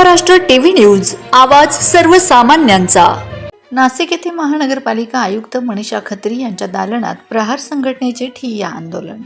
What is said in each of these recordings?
Maharashtra TV news आवाज सर्वसामान्यांचा. नाशिक येथे महानगरपालिका आयुक्त मनीषा खत्री यांच्या दालनात प्रहार संघटनेचे ठिय्या आंदोलन.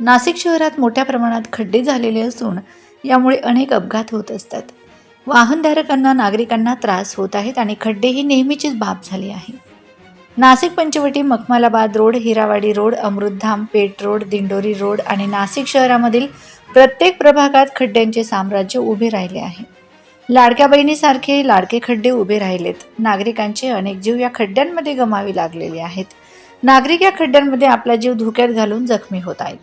नाशिक शहरात मोठ्या प्रमाणात खड्डे झालेले असून यामुळे अनेक अपघात होत असतात. वाहनधारकांना नागरिकांना त्रास होत आहेत आणि खड्डे ही नेहमीचीच बाब झाली आहे. Nashik Panchavati Makhmalabad road Hirawadi road Amrutdham Peth road Dindori road आणि नाशिक शहरामधील प्रत्येक प्रभागात खड्ड्यांचे साम्राज्य उभे राहिले आहे. लाडक्या बहिणीसारखे लाडके खड्डे उभे राहिलेत. नागरिकांचे अनेक जीव या खड्ड्यांमध्ये गमावे लागलेले आहेत. नागरिक या खड्ड्यांमध्ये आपला जीव धोक्यात घालून जखमी होत आहेत.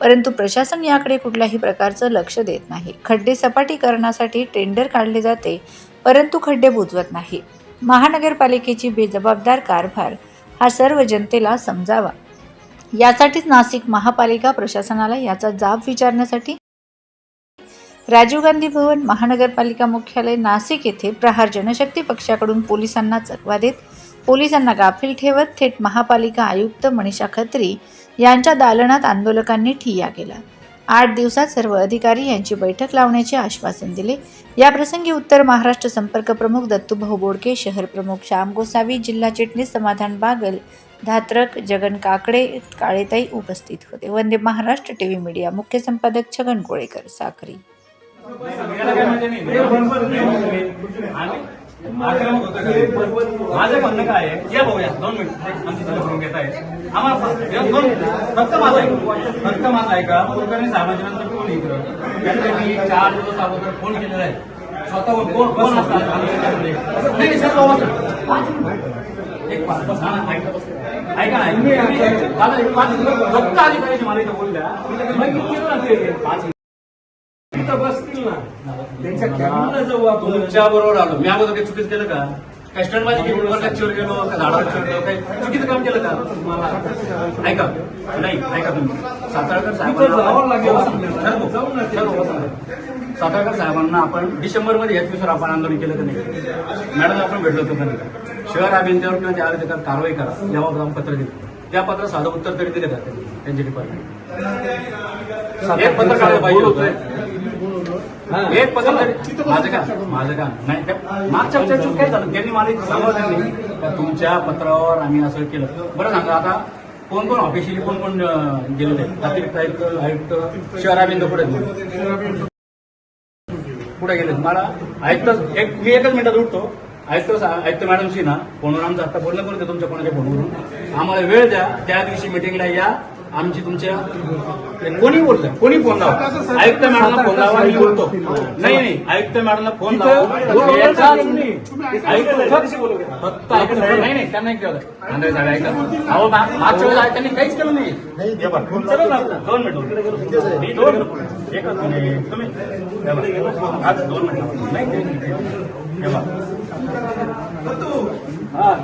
परंतु प्रशासन याकडे कुठल्याही प्रकारचं लक्ष देत नाही. खड्डे सपाटीकरणासाठी टेंडर काढले जाते परंतु खड्डे बुजवत नाही. महानगरपालिकेची बेजबाबदार कारभार हा सर्व जनतेला समजावा. यासाठीच नाशिक महापालिका प्रशासनाला याचा जाब विचारण्यासाठी राजीव गांधी भवन महानगरपालिका मुख्यालय नाशिक येथे प्रहार जनशक्ती पक्षाकडून पोलिसांना चकवा देत पोलिसांना गाफील ठेवत थेट महापालिका आयुक्त मनीषा खत्री यांच्या दालनात आंदोलकांनी ठिय्या केला. आठ दिवसात सर्व अधिकारी यांची बैठक लावण्याचे आश्वासन दिले याप्रसंगी उत्तर महाराष्ट्र संपर्क प्रमुख दत्तूभाऊ बोडके शहर प्रमुख श्याम गोसावी जिल्हा चिटणीस समाधान बागल धात्रक जगन काकडे काळेताई उपस्थित होते वंदे महाराष्ट्र टीव्ही मीडिया मुख्य संपादक छगन कोळेकर साक्री माझं म्हणणं काय आहे? या भाऊया दोन मिनिट. आमची सगळं करून घेत आहे आम्हाला दोन फक्त माझा आहे फक्त माझा आहे का कुलकर्णी साहेबांच्या नंतर कोण इकडं? त्यांना मी चार दिवस अगोदर फोन केलेला आहे. स्वतःहून कोण कोण असतात नाही नाही, सर पाच एक पाच बस हा ऐका. ना फक्त आली पाहिजे मला इथं बोलल्या पाच तिथं बसतील ना. त्यांच्या कॅबिनला जाऊ आपण तुमच्या बरोबर आलो. मी अगोदर काही चुकीचं केलं का? काय स्टंट माझी गेली वर गच्चीवर गेलो का झाडावर चढलो काही चुकीचं काम केलं का? मला ऐका. नाही ऐका तुम्ही. सातारकर तिथं साहेबांना जावं लागेल. ठरवू. जाऊ ना ठरवू. सातारकर साहेबांना आपण डिसेंबरमध्ये याच विषयावर आपण आंदोलन केलं का नाही? मॅडम आपण भेटलो होतो का नाही शहर अभियंत्यावर किंवा त्या अधिकार कारवाई करा. याबाबत आपण पत्र दिलं त्या पत्र साधं उत्तर तरी दिले का त्यांनी त्यांचे डिपार्टमेंट एक पत्र काढलं पाहिजे होतं एक तरी माझं का? माझं का? नाही त्या- मागच्या चर्चेत काय झालं? त्यांनी मला तुमच्या पत्रावर आम्ही असं केलं. बरं सांगा आता कोण कोण ऑफिशियली कोण कोण गेलेले अतिरिक्त आयुक्त आयुक्त शहराबिंद पुढे पुढे गेले मला आयुक्त एक मी एकच मिनिटात उठतो. आयुक्त आयुक्त मॅडमशी ना फोनवर आमचं आता बोलणं करून तुमच्या कोणाच्या फोनवरून. आम्हाला वेळ द्या. त्या दिवशी मिटिंगला या. आमची तुमच्या कोणी बोलतोय? कोणी फोन लावा? आयुक्त मॅडमला फोन लावा मी बोलतो. नाही नाही आयुक्त मॅडमला फोन लावा. फक्त आयुक्त नाही नाही त्यांना एक केलं आंध्र साहेब ऐका. अहो मागच्या वेळेस त्यांनी काहीच केलं नाही. दोन मिनिट दोन तुम्ही आज दोन मिनिट. नाही ते- हे बघ. हा, ऐका ना. हा, दोन मिनिट. दोन- दोन